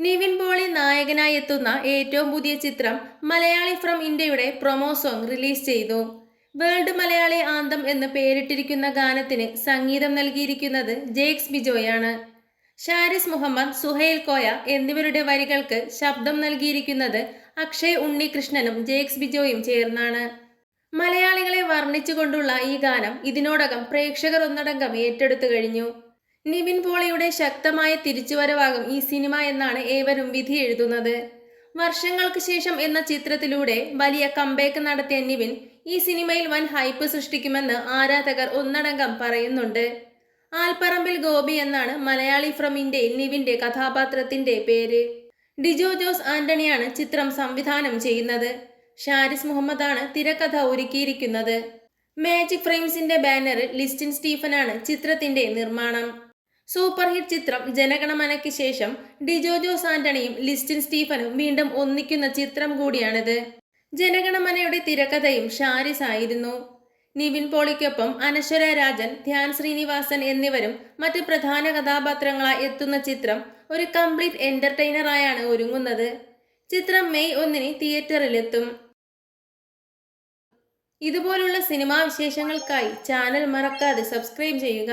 നിവിൻ പോളി നായകനായി എത്തുന്ന ഏറ്റവും പുതിയ ചിത്രം മലയാളി ഫ്രം ഇന്ത്യയുടെ പ്രൊമോ സോങ് റിലീസ് ചെയ്തു. വേൾഡ് മലയാളി ആന്തം എന്ന് പേരിട്ടിരിക്കുന്ന ഗാനത്തിന് സംഗീതം നൽകിയിരിക്കുന്നത് ജേക്സ് ബിജോയാണ്. ഷാരിസ് മുഹമ്മദ് സുഹൈൽ കോയ എന്നിവരുടെ വരികൾക്ക് ശബ്ദം നൽകിയിരിക്കുന്നത് അക്ഷയ് ഉണ്ണികൃഷ്ണനും ജേക്സ് ബിജോയും ചേർന്നാണ്. മലയാളികളെ വർണിച്ചുകൊണ്ടുള്ള ഈ ഗാനം ഇതിനോടകം പ്രേക്ഷകർ ഒന്നടങ്കം ഏറ്റെടുത്തു കഴിഞ്ഞു. നിവിൻ പോളിയുടെ ശക്തമായ തിരിച്ചുവരവാകും ഈ സിനിമ എന്നാണ് ഏവരും വിധി എഴുതുന്നത്. വർഷങ്ങൾക്ക് ശേഷം എന്ന ചിത്രത്തിലൂടെ വലിയ കംബാക്ക് നടത്തിയ നിവിൻ ഈ സിനിമയിൽ വൻ ഹൈപ്പ് സൃഷ്ടിക്കുമെന്ന് ആരാധകർ ഒന്നടങ്കം പറയുന്നുണ്ട്. ആൽപ്പറമ്പിൽ ഗോപി എന്നാണ് മലയാളി ഫ്രം ഇന്ത്യയിൽ നിവിന്റെ കഥാപാത്രത്തിന്റെ പേര്. ഡിജോ ജോസ് ആന്റണിയാണ് ചിത്രം സംവിധാനം ചെയ്യുന്നത്. ഷാരിസ് മുഹമ്മദാണ് തിരക്കഥ ഒരുക്കിയിരിക്കുന്നത്. മാജിക് ഫ്രെയിംസിന്റെ ബാനറിൽ ലിസ്റ്റിൻ സ്റ്റീഫനാണ് ചിത്രത്തിന്റെ നിർമ്മാണം. സൂപ്പർ ഹിറ്റ് ചിത്രം ജനഗണമനയ്ക്ക് ശേഷം ഡിജോ ജോസ് ആന്റണിയും ലിസ്റ്റിൻ സ്റ്റീഫനും വീണ്ടും ഒന്നിക്കുന്ന ചിത്രം കൂടിയാണിത്. ജനഗണമനയുടെ തിരക്കഥയും ഷാരിസ് ആയിരുന്നു. നിവിൻ പോളിക്കൊപ്പം അനശ്വര രാജൻ ധ്യാൻ ശ്രീനിവാസൻ എന്നിവരും മറ്റ് പ്രധാന കഥാപാത്രങ്ങളായി എത്തുന്ന ചിത്രം ഒരു കംപ്ലീറ്റ് എന്റർടൈനറായാണ് ഒരുങ്ങുന്നത്. ചിത്രം മെയ് ഒന്നിന് തിയേറ്ററിലെത്തും. ഇതുപോലുള്ള സിനിമാ വിശേഷങ്ങൾക്കായി ചാനൽ മറക്കാതെ സബ്സ്ക്രൈബ് ചെയ്യുക.